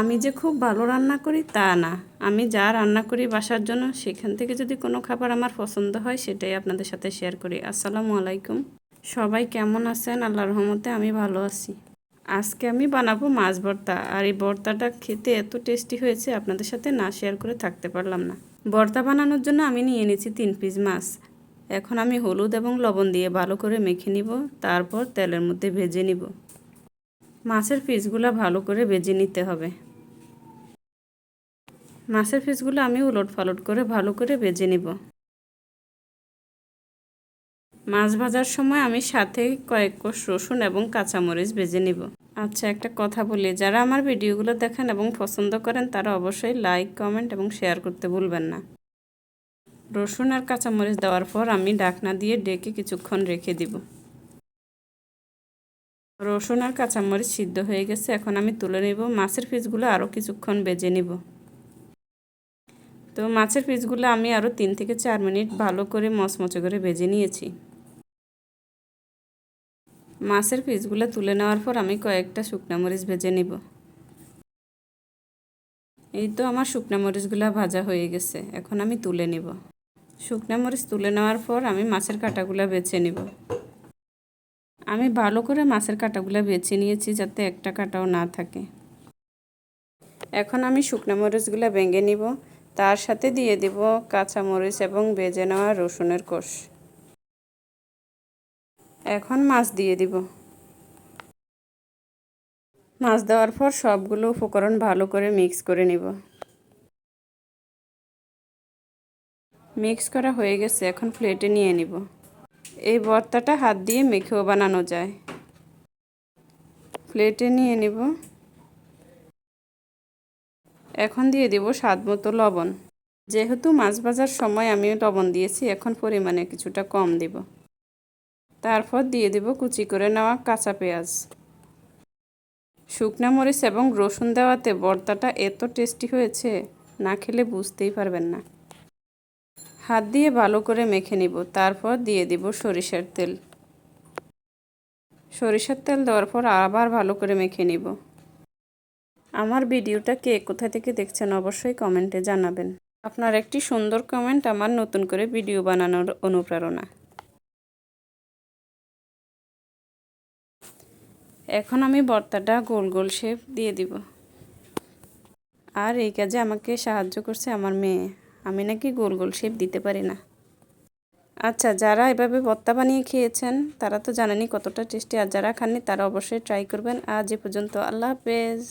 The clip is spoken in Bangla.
আমি যে খুব ভালো রান্না করি, তা না। আমি যা রান্না করি বাসার জন্য, সেখান থেকে যদি কোনো খাবার আমার পছন্দ হয়, সেটাই আপনাদের সাথে শেয়ার করি। আসসালামু আলাইকুম। সবাই কেমন আছেন? আল্লাহ রহমতে আমি ভালো আছি। আজকে আমি বানাবো মাছ ভর্তা। আর এই ভর্তাটা খেতে এত টেস্টি হয়েছে, আপনাদের সাথে না শেয়ার করে থাকতে পারলাম না। ভর্তা বানানোর জন্য আমি নিয়ে নিয়েছি তিন পিস মাছ। এখন আমি হলুদ এবং লবণ দিয়ে ভালো করে মেখে নিব, তারপর তেলের মধ্যে ভেজে নিব। মাছের পিসগুলো ভালো করে ভেজে নিতে হবে। মাছের পিসগুলো আমি উলট ফালট করে ভালো করে বেজে নিব। মাছ ভাজার সময় আমি সাথে কয়েক কোষ রসুন এবং কাঁচামরিচ বেজে নিব। আচ্ছা একটা কথা বলি, যারা আমার ভিডিওগুলো দেখেন এবং পছন্দ করেন, তারা অবশ্যই লাইক কমেন্ট এবং শেয়ার করতে ভুলবেন না। রসুন আর কাঁচামরিচ দেওয়ার পর আমি ডাকনা দিয়ে ডেকে কিছুক্ষণ রেখে দিব। রসুন আর কাঁচামরিচ সিদ্ধ হয়ে গেছে, এখন আমি তুলে নেব। মাছের পিসগুলো আরও কিছুক্ষণ বেজে নিব। তো মাছের পিসগুলো আমি আরও তিন থেকে চার মিনিট ভালো করে মচমচে করে ভেজে নিয়েছি। মাছের পিসগুলো তুলে নেওয়ার পর আমি কয়েকটা শুকনো মরিচ ভেজে নিব। এই তো আমার শুকনো মরিচগুলো ভাজা হয়ে গেছে, এখন আমি তুলে নিব। শুকনো মরিচ তুলে নেওয়ার পর আমি মাছের কাঁটাগুলো বেছে নিব। আমি ভালো করে মাছের কাঁটাগুলো বেছে নিয়েছি যাতে একটা কাঁটাও না থাকে। এখন আমি শুকনো মরিচগুলো ভেঙে নিব। তার সাথে দিয়ে দেব কাঁচা মরিচ এবং বেজে নেওয়া রসুনের কোষ। এখন মাছ দিয়ে দিব। মাছ দেওয়ার পর সবগুলো উপকরণ ভালো করে মিক্স করে নিব। মিক্স করা হয়ে গেছে, এখন প্লেটে নিয়ে নিব। এই ভর্তাটা হাত দিয়ে মেখেও বানানো যায়। প্লেটে নিয়ে নিব। এখন দিয়ে দেব স্বাদ মতো লবণ। যেহেতু মাছ ভাজার সময় আমি লবণ দিয়েছি, এখন পরিমাণে কিছুটা কম দিব। তারপর দিয়ে দেব কুচি করে নেওয়া কাঁচা পেঁয়াজ। শুকনা মরিচ এবং রসুন দেওয়াতে ভর্তাটা এত টেস্টি হয়েছে, না খেলে বুঝতেই পারবেন না। হাত দিয়ে ভালো করে মেখে নিব, তারপর দিয়ে দিব সরিষার তেল। সরিষার তেল দেওয়ার পর আবার ভালো করে মেখে নিব। আমার ভিডিওটা কে কোথা থেকে দেখছেন অবশ্যই কমেন্টে জানাবেন। আপনার একটি সুন্দর কমেন্ট আমার নতুন করে ভিডিও বানানোর অনুপ্রেরণা। এখন আমি বর্তাটা গোল গোল শেপ দিয়ে দিব। আর এই কাজে আমাকে সাহায্য করছে আমার মেয়ে। আমি নাকি গোল গোল শেপ দিতে পারি না। আচ্ছা যারা এভাবে ভর্তা বানিয়ে খেয়েছেন, তারা তো জানেনই কতটা টেস্টি। আর যারা খাননি, তারা অবশ্যই ট্রাই করবেন। আজ এ পর্যন্ত। আল্লাহ হাফেজ।